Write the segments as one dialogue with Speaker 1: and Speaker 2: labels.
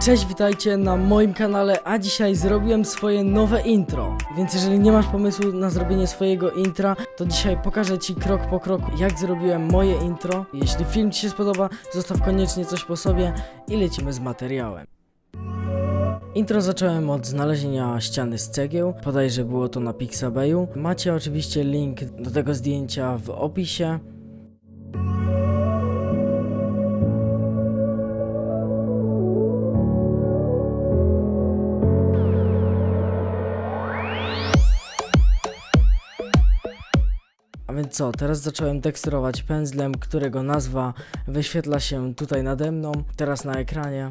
Speaker 1: Cześć, witajcie na moim kanale, a dzisiaj zrobiłem swoje nowe intro. Więc jeżeli nie masz pomysłu na zrobienie swojego intra, to dzisiaj pokażę Ci krok po kroku, jak zrobiłem moje intro. Jeśli film Ci się spodoba, zostaw koniecznie coś po sobie i lecimy z materiałem. Intro zacząłem od znalezienia ściany z cegieł, podajże było to na Pixabayu. Macie oczywiście link do tego zdjęcia w opisie. A więc co, teraz zacząłem teksturować pędzlem, którego nazwa wyświetla się tutaj nade mną, teraz na ekranie.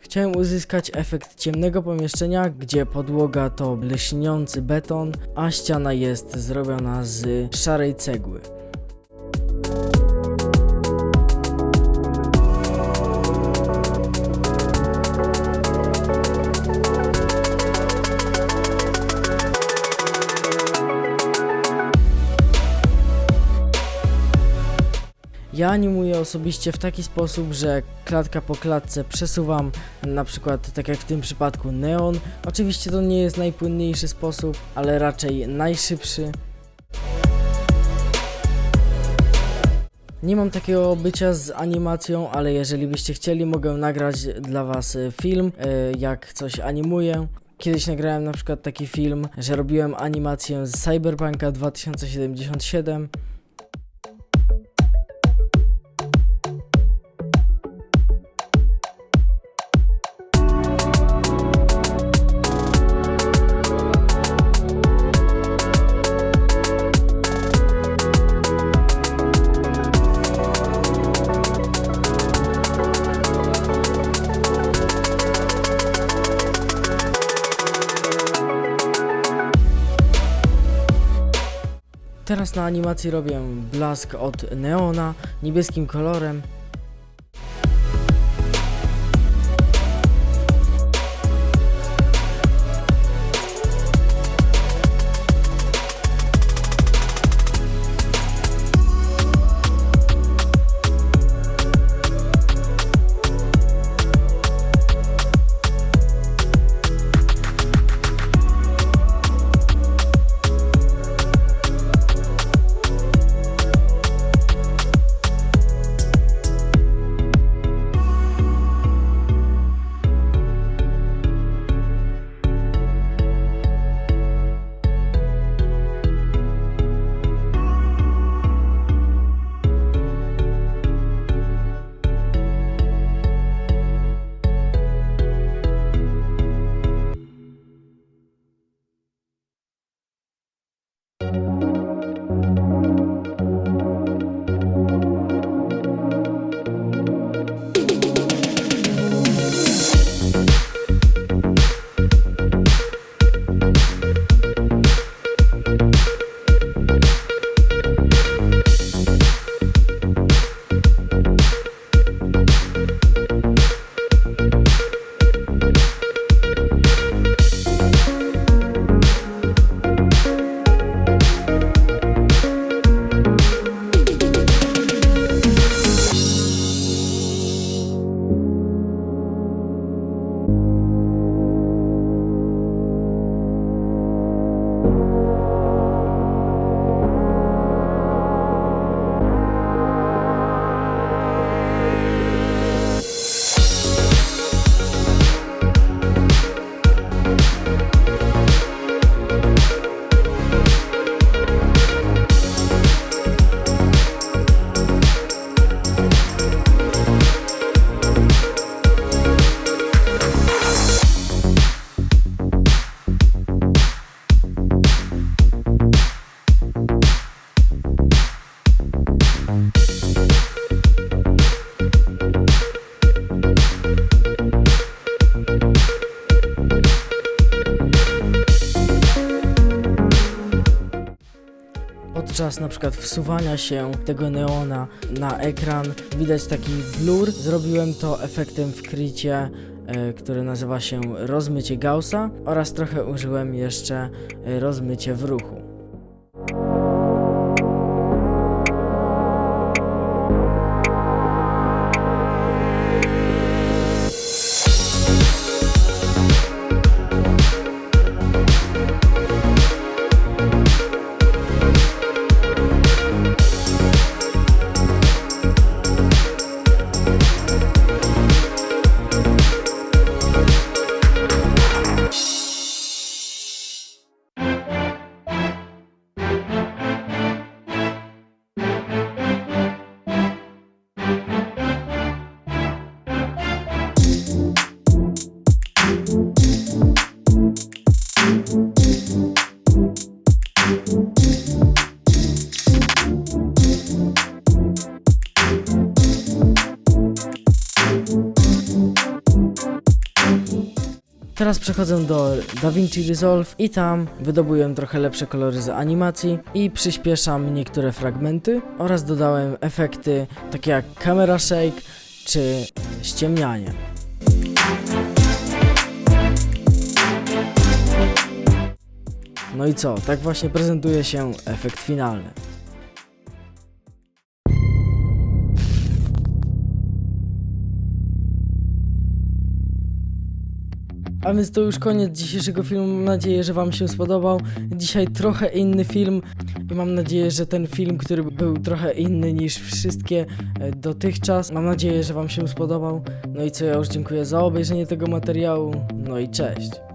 Speaker 1: Chciałem uzyskać efekt ciemnego pomieszczenia, gdzie podłoga to lśniący beton, a ściana jest zrobiona z szarej cegły. Ja animuję osobiście w taki sposób, że klatka po klatce przesuwam na przykład tak jak w tym przypadku neon. Oczywiście to nie jest najpłynniejszy sposób, ale raczej najszybszy. Nie mam takiego bycia z animacją, ale jeżeli byście chcieli, mogę nagrać dla was e, film, e, jak coś animuję. Kiedyś nagrałem na przykład taki film, że robiłem animację z Cyberpunka 2077. Teraz na animacji robię blask od neona niebieskim kolorem. Podczas na przykład wsuwania się tego neona na ekran widać taki blur. Zrobiłem to efektem w krycie, e, który nazywa się rozmycie Gaussa oraz trochę użyłem jeszcze e, rozmycie w ruchu. Teraz przechodzę do DaVinci Resolve i tam wydobyłem trochę lepsze kolory z animacji i przyspieszam niektóre fragmenty oraz dodałem efekty takie jak camera shake czy ściemnianie. No i co? Tak właśnie prezentuje się efekt finalny. A więc to już koniec dzisiejszego filmu. Mam nadzieję, że Wam się spodobał. Dzisiaj trochę inny film i mam nadzieję, że ten film, który był trochę inny niż wszystkie e, dotychczas, mam nadzieję, że Wam się spodobał. No i co, ja już dziękuję za obejrzenie tego materiału. No i cześć.